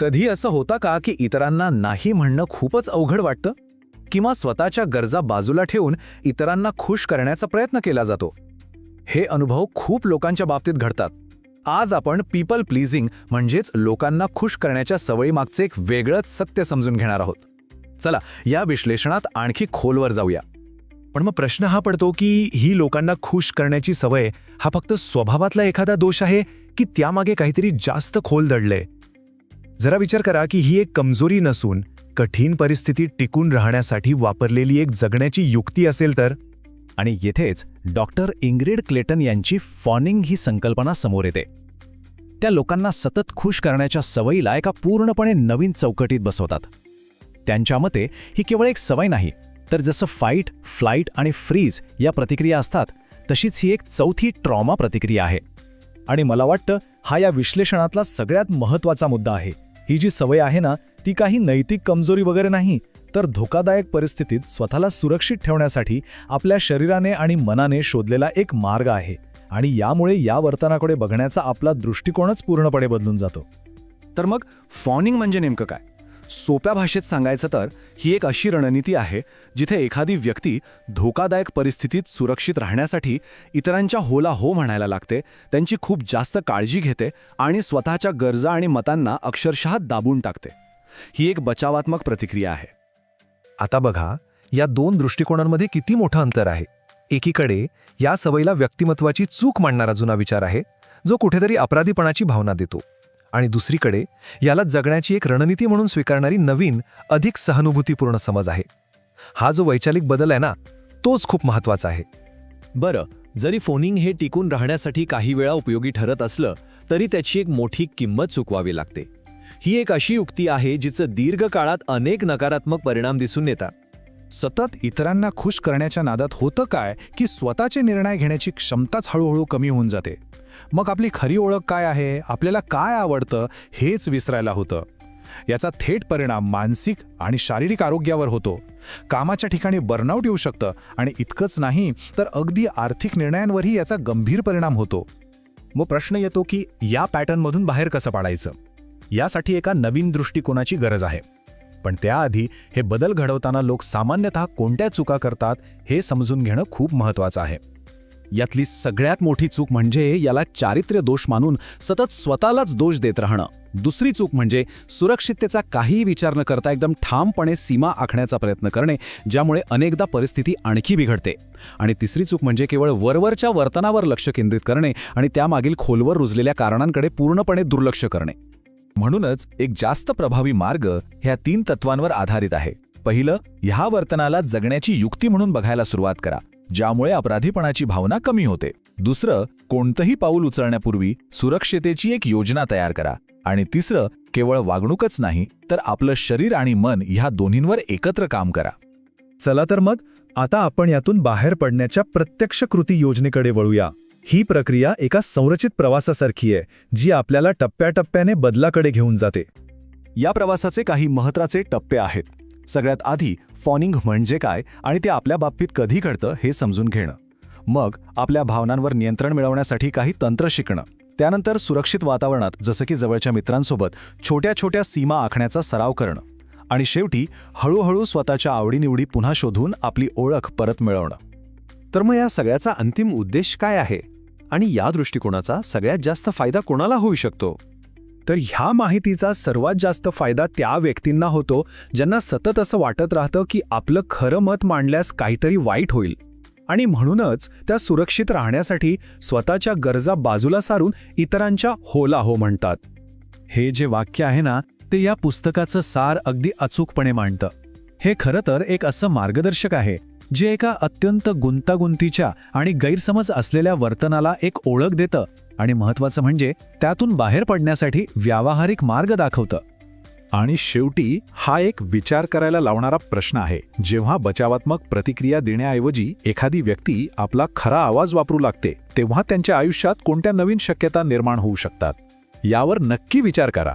कधी असं होतं का की इतरांना नाही म्हणणं खूपच अवघड वाटतं? किंवा स्वतःच्या गरजा बाजूला ठेवून इतरांना खुश करण्याचा प्रयत्न केला जातो? हे अनुभव खूप लोकांच्या बाबतीत घडतात. आज आपण पीपल प्लीजिंग म्हणजेच लोकांना खुश करण्याच्या सवयीमागचे एक वेगळंच सत्य समजून घेणार आहोत. चला या विश्लेषणात आणखी खोलवर जाऊया. पण मग प्रश्न हा पडतो की ही लोकांना खुश करण्याची सवय हा फक्त स्वभावातला एखादा दोष आहे की त्यामागे काहीतरी जास्त खोल दडलंय? जरा विचार करा की ही एक कमजोरी नसून कठीण परिस्थितीत टिकून राहण्यासाठी वापरलेली एक जगण्याची युक्ती असेल तर? आणि येथेच डॉक्टर इंग्रिड क्लेटन यांची फॉनिंग ही संकल्पना समोर येते. त्या लोकांना सतत खुश करण्याच्या सवयीला एका पूर्णपणे नवीन चौकटीत बसवतात. त्यांच्या मते ही केवळ एक सवय नाही तर जसं फाईट फ्लाईट आणि फ्रीज या प्रतिक्रिया असतात तशीच ही एक चौथी ट्रॉमा प्रतिक्रिया आहे. आणि मला वाटतं हा या विश्लेषणातला सगळ्यात महत्त्वाचा मुद्दा आहे. ही जी सवय आहे ना ती काही नैतिक कमजोरी वगैरे नाही तर धोकादायक परिस्थितीत स्वतःला सुरक्षित ठेवण्यासाठी आपल्या शरीराने आणि मनाने शोधलेला एक मार्ग आहे आणि यामुळे या वर्तनाकडे बघण्याचा आपला दृष्टिकोनच पूर्णपणे बदलून जातो. तर मग फॉनिंग म्हणजे नेमकं काय? सोप्या भाषेत सांगायचं तर ही एक अशी रणनीती आहे जिथे एखादी व्यक्ती धोकादायक परिस्थितीत सुरक्षित राहण्यासाठी इतरांच्या होला हो म्हणायला लागते त्यांची खूप जास्त काळजी घेते आणि स्वतःच्या गरजा आणि मतांना अक्षरशः दाबून टाकते. ही एक बचावात्मक प्रतिक्रिया आहे. आता बघा या दोन दृष्टिकोनांमध्ये किती मोठं अंतर आहे. एकीकडे या सवयीला व्यक्तिमत्वाची चूक मांडणारा जुना विचार आहे जो कुठेतरी अपराधीपणाची भावना देतो. आणि दुसरीकडे याला जगण्याची एक रणनीती म्हणून स्वीकारणारी नवीन अधिक सहानुभूतीपूर्ण समज आहे. हा जो वैचारिक बदल आहे ना तोच खूप महत्त्वाचा आहे. बरं जरी फोनिंग हे टिकून राहण्यासाठी काही वेळा उपयोगी ठरत असलं तरी त्याची एक मोठी किंमत चुकवावी लागते. ही एक अशी युक्ती आहे जिचं दीर्घकाळात अनेक नकारात्मक परिणाम दिसून येतात. सतत इतरांना खुश करण्याच्या नादात होतं काय की स्वतःचे निर्णय घेण्याची क्षमताच हळूहळू कमी होऊन जाते. मग आपली खरी ओळख काय आहे? आपल्याला काय आवडतं? हेच विसरायला होतं. याचा थेट परिणाम मानसिक आणि शारीरिक आरोग्यावर होतो. कामाच्या ठिकाणी बर्नआउट येऊ शकतं आणि इतकंच नाही तर अगदी आर्थिक निर्णयांवरही याचा गंभीर परिणाम होतो. मग प्रश्न येतो की या पॅटर्नमधून बाहेर कसं पाडायचं? यासाठी एका नवीन दृष्टिकोनाची गरज आहे. पण त्याआधी हे बदल घडवताना लोक सामान्यतः कोणत्या चुका करतात हे समजून घेणं खूप महत्त्वाचं आहे. यातली सगळ्यात मोठी चूक म्हणजे याला चारित्र्य दोष मानून सतत स्वतःलाच दोष देत राहणं. दुसरी चूक म्हणजे सुरक्षिततेचा काहीही विचार न करता एकदम ठामपणे सीमा आखण्याचा प्रयत्न करणे ज्यामुळे अनेकदा परिस्थिती आणखी बिघडते. आणि तिसरी चूक म्हणजे केवळ वरवरच्या वर्तनावर लक्ष केंद्रित करणे आणि त्यामागील खोलवर रुजलेल्या कारणांकडे पूर्णपणे दुर्लक्ष करणे. म्हणूनच एक जास्त प्रभावी मार्ग ह्या तीन तत्वांवर आधारित आहे. पहिलं ह्या वर्तनाला जगण्याची युक्ती म्हणून बघायला सुरुवात करा ज्यामुळे अपराधीपणाची भावना कमी होते. दुसरं कोणतंही पाऊल उचलण्यापूर्वी सुरक्षितेची एक योजना तयार करा. आणि तिसरं केवळ वागणूकच नाही तर आपलं शरीर आणि मन ह्या दोन्हींवर एकत्र काम करा. चला तर मग आता आपण यातून बाहेर पडण्याच्या प्रत्यक्ष कृती योजनेकडे वळूया. ही प्रक्रिया एका संरचित प्रवासासारखी आहे जी आपल्याला टप्प्याटप्प्याने बदलाकडे घेऊन जाते. या प्रवासाचे काही महत्त्वाचे टप्पे आहेत. सगळ्यात आधी फॉनिंग म्हणजे काय आणि ते आपल्या बाबतीत कधी घडतं हे समजून घेणं. मग आपल्या भावनांवर नियंत्रण मिळवण्यासाठी काही तंत्र शिकणं. त्यानंतर सुरक्षित वातावरणात जसं की जवळच्या मित्रांसोबत छोट्या छोट्या सीमा आखण्याचा सराव करणं. आणि शेवटी हळूहळू स्वतःच्या आवडीनिवडी पुन्हा शोधून आपली ओळख परत मिळवणं. तर मग या सगळ्याचा अंतिम उद्देश काय आहे? आणि या दृष्टिकोनाचा सगळ्यात जास्त फायदा कोणाला होऊ शकतो? तर ह्या माहितीचा सर्वात जास्त फायदा त्या व्यक्तींना होतो ज्यांना सतत असं वाटत राहतं की आपलं खरं मत मांडल्यास काहीतरी वाईट होईल. आणि म्हणूनच त्या सुरक्षित राहण्यासाठी स्वतःच्या गरजा बाजूला सारून इतरांच्या होला हो म्हणतात. हे जे वाक्य आहे ना ते या पुस्तकाचं सार अगदी अचूकपणे मांडतं. हे खरं तर एक असं मार्गदर्शक आहे. जे एका अत्यंत गुंतागुंतीच्या आणि गैरसमज असलेल्या वर्तनाला एक ओळख देतं आणि महत्त्वाचं म्हणजे त्यातून बाहेर पडण्यासाठी व्यावहारिक मार्ग दाखवतं. आणि शेवटी हा एक विचार करायला लावणारा प्रश्न आहे. जेव्हा बचावात्मक प्रतिक्रिया देण्याऐवजी एखादी व्यक्ती आपला खरा आवाज वापरू लागते तेव्हा त्यांच्या आयुष्यात कोणत्या नवीन शक्यता निर्माण होऊ शकतात? यावर नक्की विचार करा.